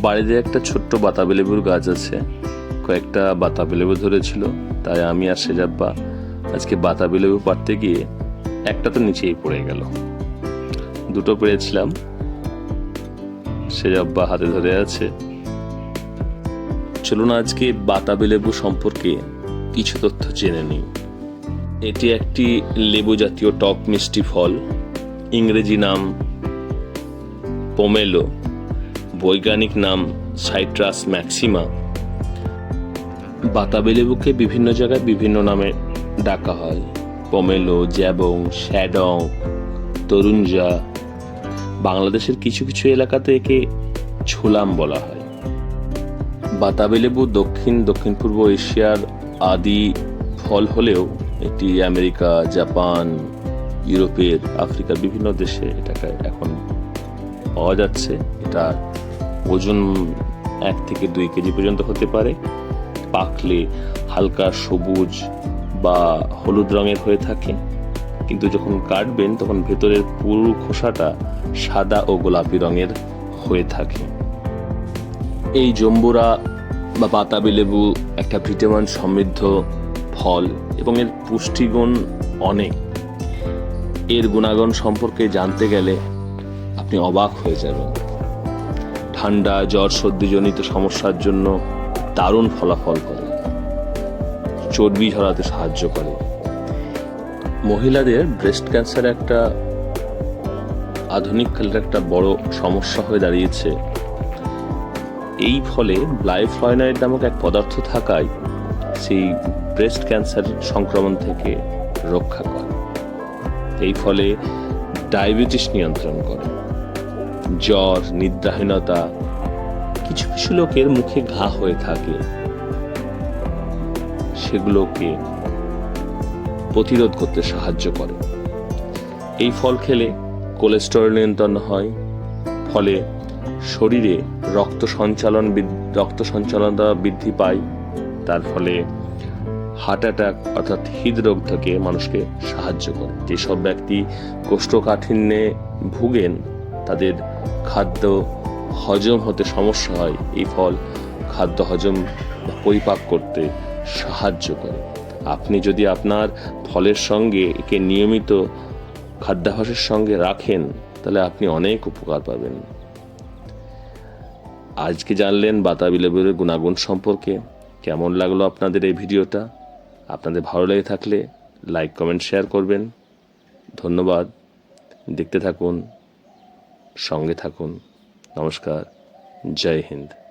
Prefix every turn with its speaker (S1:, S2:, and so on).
S1: বাড়িতে একটা ছোট্ট বাতাবি লেবুর গাছ আছে। কয়েকটা বাতাবি লেবু ধরেছিল, তাই আমি আর সেজাব্বা আজকে বাতাবি লেবু পাড়তে গিয়ে একটা তো নিচেই পড়ে গেল। দুটো পেরেছিলাম সেজাব্বা হাতে ধরে আছে। চলুন আজকে বাতাবি লেবু সম্পর্কে কিছু তথ্য জেনে নিই। এটি একটি লেবু জাতীয় টক মিষ্টি ফল। ইংরেজি নাম পোমেলো। বৈজ্ঞানিক নাম সাইট্রাস ম্যাক্সিমা। বাতাবি লেবুকে বিভিন্ন জায়গায় বিভিন্ন নামে ডাকা হয়। পমেলো, জ্যাবং, শ্যাডং তরুঞ্জা বাংলাদেশের কিছু কিছু এলাকাতে একে ছোলাম বলা হয়। বাতাবি লেবু দক্ষিণ দক্ষিণ পূর্ব এশিয়ার আদি ফল হলেও এটি আমেরিকা, জাপান, ইউরোপের আফ্রিকার বিভিন্ন দেশে এটাকে এখন পাওয়া যাচ্ছে। এটা ওজন এক থেকে দুই কেজি পর্যন্ত হতে পারে। পাকলে হালকা সবুজ বা হলুদ রঙের হয়ে থাকে। কিন্তু যখন কাটবেন, তখন ভেতরের পুরো খোসাটা সাদা ও গোলাপি রঙের হয়ে থাকে। এই জম্বুরা বা বাতাবি লেবু একটা ভিটামিন সমৃদ্ধ ফল এবং এর পুষ্টিগুণ অনেক। এর গুণাগুণ সম্পর্কে জানতে গেলে আপনি অবাক হয়ে যাবেন। ঠান্ডা, জ্বর, সর্দিজনিত সমস্যার জন্য দারুণ ফলাফল করে। চর্বি ঝরাতে সাহায্য করে। মহিলাদের ব্রেস্ট ক্যান্সার একটা আধুনিক কালের একটা বড় সমস্যা হয়ে দাঁড়িয়েছে। এই ফলে ব্লাইফ্লয়নাইড নামক এক পদার্থ থাকায় সেই ব্রেস্ট ক্যান্সার সংক্রমণ থেকে রক্ষা করে এই ফলে ডায়াবেটিস নিয়ন্ত্রণ করে। জ্বর, নিদ্রাহীনতা, কিছু কিছু লোকের মুখে ঘা হয়ে থাকে। সেগুলোকে প্রতিরোধ করতে সাহায্য করে। এই ফল খেলে কোলেস্টেরল নিয়ন্ত্রণ হয়, ফলে শরীরে রক্ত সঞ্চালন রক্ত সঞ্চালনতা বৃদ্ধি পায়। তার ফলে হার্ট অ্যাটাক অর্থাৎ হৃদরোগ থেকে মানুষকে সাহায্য করে। যেসব ব্যক্তি কোষ্ঠকাঠিন্যে ভুগেন তাদের খাদ্য হজম হতে সমস্যা হয়, এই ফল খাদ্য হজম পরিপাক করতে সাহায্য করে। আপনি যদি আপনার ফলের সঙ্গে একে নিয়মিত খাদ্যাভ্যাসের সঙ্গে রাখেন, তাহলে আপনি অনেক উপকার পাবেন। আজকে জানলেন বাতাবি লেবুর গুণাগুণ সম্পর্কে। কেমন লাগল আপনাদের এই ভিডিওটা? আপনাদের ভালো লেগে থাকলে লাইক, কমেন্ট, শেয়ার করবেন। ধন্যবাদ। দেখতে থাকুন। সঙ্গে থাকুন। নমস্কার জয় হিন্দ।